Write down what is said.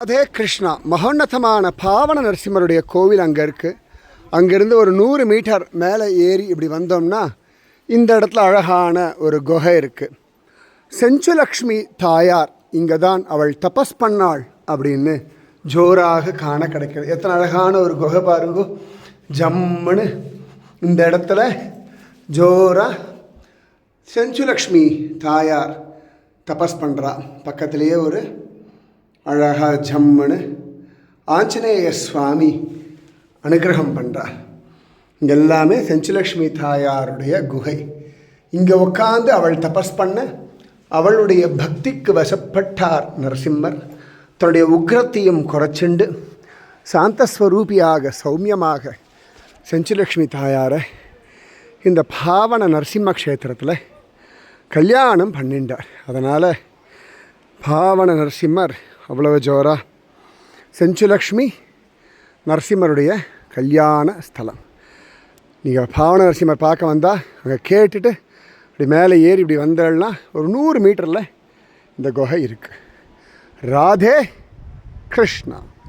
அதே கிருஷ்ணா மகோன்னதமான பாவன நரசிம்மருடைய கோவில் அங்கே இருக்குது அங்கேருந்து ஒரு நூறு மீட்டர் மேலே ஏறி இப்படி வந்தோம்னா இந்த இடத்துல அழகான ஒரு குகை இருக்குது செஞ்சுலக்ஷ்மி தாயார் இங்கே தான் அவள் தபஸ் பண்ணாள் அப்படின்னு ஜோராக காண கிடைக்கிறது. எத்தனை அழகான ஒரு குகை பாருங்க. ஜம்முன்னு இந்த இடத்துல ஜோராக செஞ்சுலக்ஷ்மி தாயார் தபஸ் பண்ணுறா பக்கத்திலேயே ஒரு அழகா ஜம்முன்னு ஆஞ்சநேய சுவாமி அனுகிரகம் பண்ணுறார் இங்கெல்லாமே செஞ்சுலக்ஷ்மி தாயாருடைய குகை. இங்கே உட்காந்து அவள் தபஸ் பண்ண அவளுடைய பக்திக்கு வசப்பட்டார் நரசிம்மர். தன்னுடைய உக்ரத்தையும் குறைச்சிண்டு சாந்தஸ்வரூபியாக சௌமியமாக செஞ்சுலக்ஷ்மி தாயாரை இந்த பாவன நரசிம்ம க்ஷேத்திரத்தில் கல்யாணம் பண்ணிண்டார் அதனால் பாவன நரசிம்மர் அவ்வளவு ஜோரா. செஞ்சுலக்ஷ்மி நரசிம்மருடைய கல்யாண ஸ்தலம். நீங்கள் பாவன நரசிம்மர் பார்க்க வந்தால் அங்கே கேட்டுட்டு இப்படி மேலே ஏறி இப்படி வந்தேன்னா ஒரு நூறு மீட்டரில் இந்த குகை இருக்குது ராதே கிருஷ்ணா.